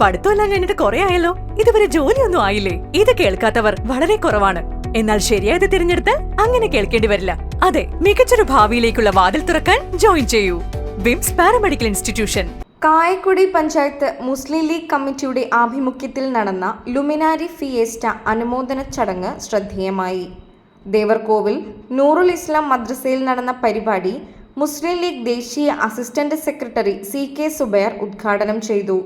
പഠിത്തമെല്ലാം കഴിഞ്ഞിട്ട് കുറെ ആയല്ലോ? ഇതുവരെ ജോലിയൊന്നും ആയില്ലേ? ഇത് കേൾക്കാത്തവർ വളരെ കുറവാണ്. എന്നാൽ ശരിയായത് തിരഞ്ഞെടുത്ത് അങ്ങനെ കേൾക്കേണ്ടി വരില്ല. അതെ മികച്ചൊരു ഭാവിയിലേക്കുള്ള വാതിൽ തുറക്കാൻ ജോയിൻ ചെയ്യൂ. Vims paramedical institution. Kayakkudi panchayat Muslim League കമ്മിറ്റിയുടെ ആഭിമുഖ്യത്തിൽ നടന്ന ലുമിനാരി ഫിയേസ്റ്റ അനുമോദന ചടങ്ങ് ശ്രദ്ധേയമായി. ദേവർകോവിൽ നൂറുൽ ഇസ്ലാം മദ്രസയിൽ നടന്ന പരിപാടി മുസ്ലിം ലീഗ് ദേശീയ assistant secretary C K Zubair ഉദ്ഘാടനം ചെയ്തു.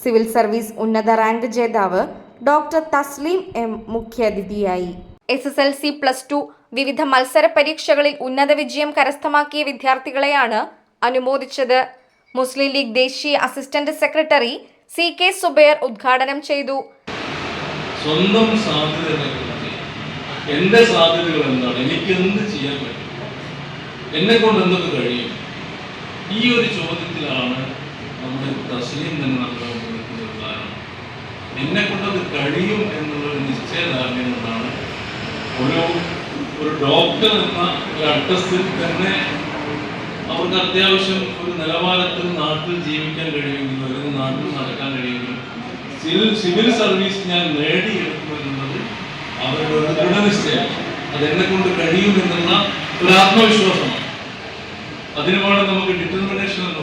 സിവിൽ സർവീസ് ഉന്നത റാങ്ക് ജേതാവ് ഡോക്ടർ തസ്ലീം എം മുഖ്യാതിഥിയായി. S S L C plus two വിവിധ മത്സര പരീക്ഷകളിൽ ഉന്നത വിജയം കരസ്ഥമാക്കിയ വിദ്യാർത്ഥികളെയാണ് അനുമോദിച്ചത്. മുസ്ലിം ലീഗ് ദേശീയ assistant secretary C K Zubair ഉദ്ഘാടനം ചെയ്തു. സ്വന്തം സാധ്യതകളെ കുറിച്ച് എന്റെ സാധ്യതകൾ എന്താണ്? എനിക്ക് എന്ത് ചെയ്യാൻ പറ്റും? എന്നെ കൊണ്ട് എന്തൊക്കെ കഴിയും? ഈ ഒരു ചോദ്യത്തിലാണ് നമ്മുടെ തസ്ലീം തന്നെ കാരണം എന്നെ കൊണ്ടത് കഴിയും എന്നുള്ളൊരു നിശ്ചയദാർഢ്യം കൊണ്ടാണ് ഒരു ഒരു ഡോക്ടർ എന്ന ഒരു അഡ്രസ്സിൽ തന്നെ അവർക്ക് അത്യാവശ്യം ഒരു നിലവാരത്തിൽ നാട്ടിൽ ജീവിക്കാൻ കഴിയുമെങ്കിലും അല്ലെങ്കിൽ നാട്ടിൽ നടക്കാൻ കഴിയുമെങ്കിലും സിവിൽ സിവിൽ സർവീസ് ഞാൻ നേടിയെടുക്കും എന്നുള്ളത് അവരുടെ ഒരു ദൃഢനിശ്ചയം. അത് എന്നെ കൊണ്ട് കഴിയും എന്നുള്ള ഒരു ആത്മവിശ്വാസമാണ്. അതിനുമാണ് നമുക്ക് ഡിറ്റർമിനേഷൻ എന്ന്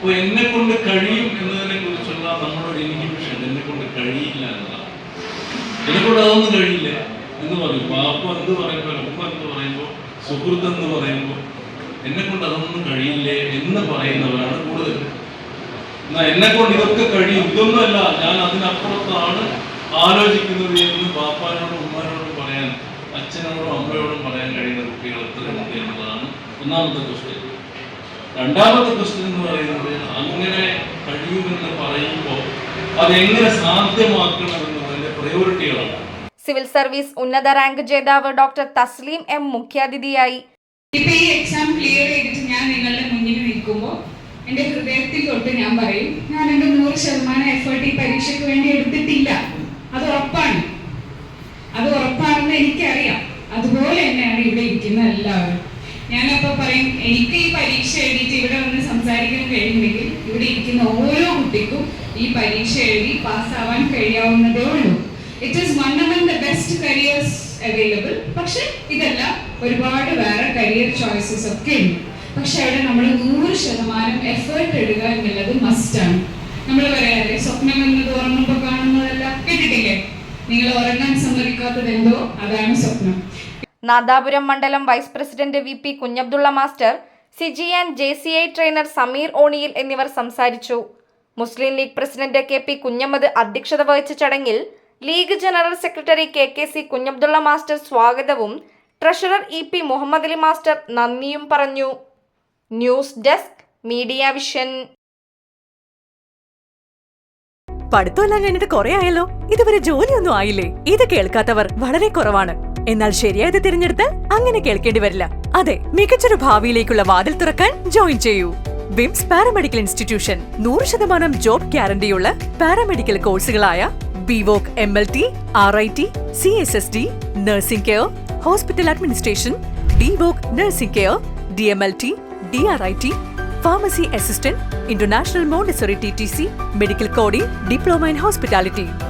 അപ്പോൾ എന്നെ കൊണ്ട് കഴിയും എന്നതിനെ കുറിച്ചുള്ള നമ്മളൊരു ഇൻഹിബിഷൻ എന്നെ കൊണ്ട് കഴിയില്ല എന്നതാണ് എന്നെ കൊണ്ട് അതൊന്നും കഴിയില്ല എന്ന് പറയും. ബാപ്പ എന്ന് പറയുമ്പോൾ ഉപ്പ എന്ന് പറയുമ്പോൾ സുഹൃത്ത് എന്ന് പറയുമ്പോൾ എന്നെ കൊണ്ട് അതൊന്നും കഴിയില്ലേ എന്ന് പറയുന്നവരാണ് കൂടുതൽ. എന്നാ എന്നെ കൊണ്ട് ഇതൊക്കെ കഴിയും. ഇതൊന്നുമല്ല ഞാൻ അതിനപ്പുറത്താണ് ആലോചിക്കുന്നത് എന്ന് ബാപ്പാനോടും ഉമ്മാനോടും പറയാൻ അച്ഛനോടും അമ്മയോടും പറയാൻ കഴിയുന്ന കുട്ടികൾ എത്ര എന്നതാണ് ഒന്നാമത്തെ ക്വസ്റ്റ്യൻ രണ്ടാമത്തെ ക്വസ്റ്റ്യൻ എന്ന് പറയുന്നത് അങ്ങനെ കഴിയുമെന്ന് പറയുമ്പോൾ അതെങ്ങനെ സാധ്യമാക്കണമെന്നതിന്റെ പ്രയോറിറ്റികളാണ് സിവിൽ സർവീസ് ഉന്നത റാങ്ക് ജേതാവ് ഡോക്ടർ തസ്ലീം എം മുഖ്യാതിഥിയായി. ഇപ്പൊ ഈ എക്സാം ക്ലിയർ ചെയ്തിട്ട് ഞാൻ നിങ്ങളുടെ മുന്നിൽ നിൽക്കുമ്പോൾ എന്റെ ഹൃദയത്തിൽ തൊട്ട് ഞാൻ പറയും ഞാൻ എന്റെ നൂറ് ശതമാനം എഫേർട്ട് ഈ പരീക്ഷയ്ക്ക് വേണ്ടി എടുത്തിട്ടില്ല. അത് ഉറപ്പാണ്. അത് ഉറപ്പാണെന്ന് എനിക്കറിയാം. അതുപോലെ തന്നെയാണ് ഇവിടെ ഇരിക്കുന്ന എല്ലാവരും. ഞാനപ്പോ പറയും എനിക്ക് ഈ പരീക്ഷ എഴുതിയിട്ട് ഇവിടെ വന്ന് സംസാരിക്കാൻ കഴിയുമെങ്കിൽ ഇവിടെ ഇരിക്കുന്ന ഓരോ കുട്ടിക്കും ഈ പരീക്ഷ എഴുതി പാസ്സാവാൻ കഴിയാവുന്നതേ ഉള്ളൂ. It is one of the best careers available പക്ഷെ ഇതല്ല ഒരുപാട് വേറെ കരിയർ ചോയ്സസ് ഒക്കെ ഉണ്ട്. പക്ഷെ അവിടെ നമ്മൾ നൂറ് ശതമാനം എഫേർട്ട് ഇടുക എന്നുള്ളത് മസ്റ്റാണ് നമ്മൾ പറയാറില്ലേ സ്വപ്നം എന്നത് ഉറങ്ങുമ്പോൾ കാണുന്നതല്ല. കേട്ടിട്ടില്ലേ? നിങ്ങൾ ഉറങ്ങാൻ സമ്മതിക്കാത്തത് എന്തോ? അതാണ് സ്വപ്നം. നാദാപുരം മണ്ഡലം vice president V P Kunhabdulla master CIGI and J C I trainer Sameer ഓണിയിൽ എന്നിവർ സംസാരിച്ചു. Muslim League president K P Kunhammad അധ്യക്ഷത വഹിച്ച ചടങ്ങിൽ League general secretary K K C Kunhabdulla master സ്വാഗതവും treasurer E P Muhammad Ali master നന്ദിയും പറഞ്ഞു. News desk media vision. പഠിത്തമെല്ലാം കഴിഞ്ഞിട്ട് കുറെ ആയല്ലോ. ഇതുവരെ ജോലിയൊന്നും ആയില്ലേ? ഇത് കേൾക്കാത്തവർ വളരെ കുറവാണ്. എന്നാൽ ശരിയായത് തിരഞ്ഞെടുത്ത് അങ്ങനെ കേൾക്കേണ്ടി വരില്ല. അതെ മികച്ചൊരു ഭാവിയിലേക്കുള്ള വാതിൽ തുറക്കാൻ ജോയിൻ ചെയ്യൂ. വിംസ് പാരാമെഡിക്കൽ ഇൻസ്റ്റിറ്റ്യൂഷൻ നൂറ് ശതമാനം ജോബ് ഗ്യാരണ്ടിയുള്ള paramedical കോഴ്സുകളായ BVoc M L T R I T C S S D nursing care hospital administration DVoc nursing care D M L T D R I T pharmacy assistant international Montessori T T C medical coding diploma in hospitality.